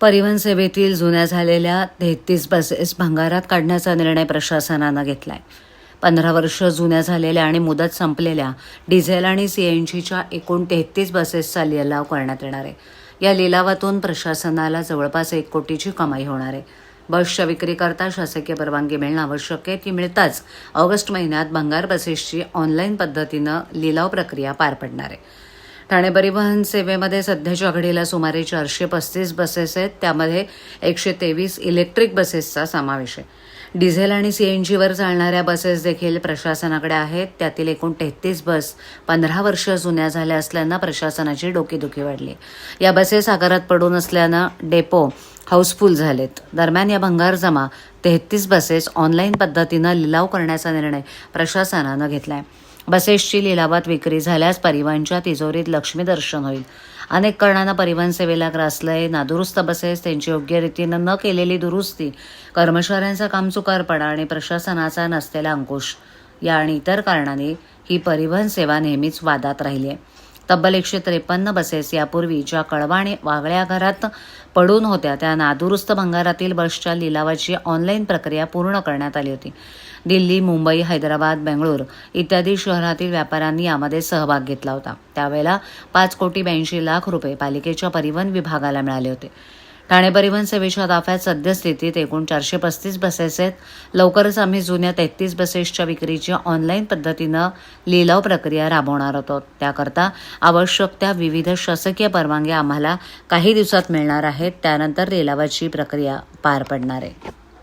परिवहन सेवेतील जुन्या झालेल्या तेहतीस बसेस भंगारात काढण्याचा निर्णय प्रशासनानं घेतलाय. पंधरा वर्ष जुन्या झालेल्या आणि मुदत संपलेल्या डिझेल आणि सी एन जीच्या एकूण तेहतीस बसेसचा लिलाव करण्यात येणार आहे. या लिलावातून प्रशासनाला जवळपास एक कोटीची कमाई होणार आहे. बसच्या विक्रीकरता शासकीय परवानगी मिळणं आवश्यक आहे. ती मिळताच ऑगस्ट महिन्यात भंगार बसेसची ऑनलाईन पद्धतीनं लिलाव प्रक्रिया पार पडणार आहे. ठाणे परिवहन सेवेमध्ये सध्याच्या घडीला सुमारे चारशे पस्तीस बसेस आहेत. त्यामध्ये एकशे तेवीस इलेक्ट्रिक बसेसचा समावेश आहे. डिझेल आणि सीएनजीवर चालणाऱ्या बसेस देखील प्रशासनाकडे आहेत. त्यातील एकूण तेहतीस बस पंधरा वर्ष जुन्या झाल्या असल्यानं प्रशासनाची डोकेदुखी वाढली. या बसेस आकारात पडून असल्यानं डेपो हाऊसफुल झालेत. दरम्यान या भंगार जमा तेहतीस बसेस ऑनलाईन पद्धतीनं लिलाव करण्याचा निर्णय प्रशासनानं घेतला आहे बसेसची लिलावात विक्री झाल्यास परिवहनच्या तिजोरीत लक्ष्मी दर्शन होईल. अनेक कारणांना परिवहन सेवेला ग्रासलंय नादुरुस्त बसेस त्यांची योग्य रीतीनं न केलेली दुरुस्ती कर्मचाऱ्यांचा कामचुकारपणा आणि प्रशासनाचा नसलेला अंकुश या आणि इतर कारणांनी ही परिवहन सेवा नेहमीच वादात राहिली आहे. तब्बल एकशे त्रेपन्न बसेस यापूर्वी ज्या कळवाणे वागळ्या घरात पडून होत्या त्या नादुरुस्त भंगारातील बसच्या लिलावाची ऑनलाईन प्रक्रिया पूर्ण करण्यात आली होती. दिल्ली मुंबई हैदराबाद बेंगळूर इत्यादी शहरातील व्यापाऱ्यांनी यामध्ये सहभाग घेतला होता. त्यावेळेला पाच कोटी ब्याऐंशी लाख रुपये पालिकेच्या परिवहन विभागाला मिळाले होते. ठाणे परिवहन सेवेच्या ताफ्यात सद्यस्थितीत एकूण चारशे पस्तीस बसेस आहेत. लवकरच आम्ही जुन्या तेहतीस बसेसच्या विक्रीची ऑनलाईन पद्धतीनं लिलाव प्रक्रिया राबवणार आहोत त्याकरता आवश्यक त्या विविध शासकीय परवानग्या आम्हाला काही दिवसात मिळणार आहेत. त्यानंतर लिलावाची प्रक्रिया पार पडणार आहे.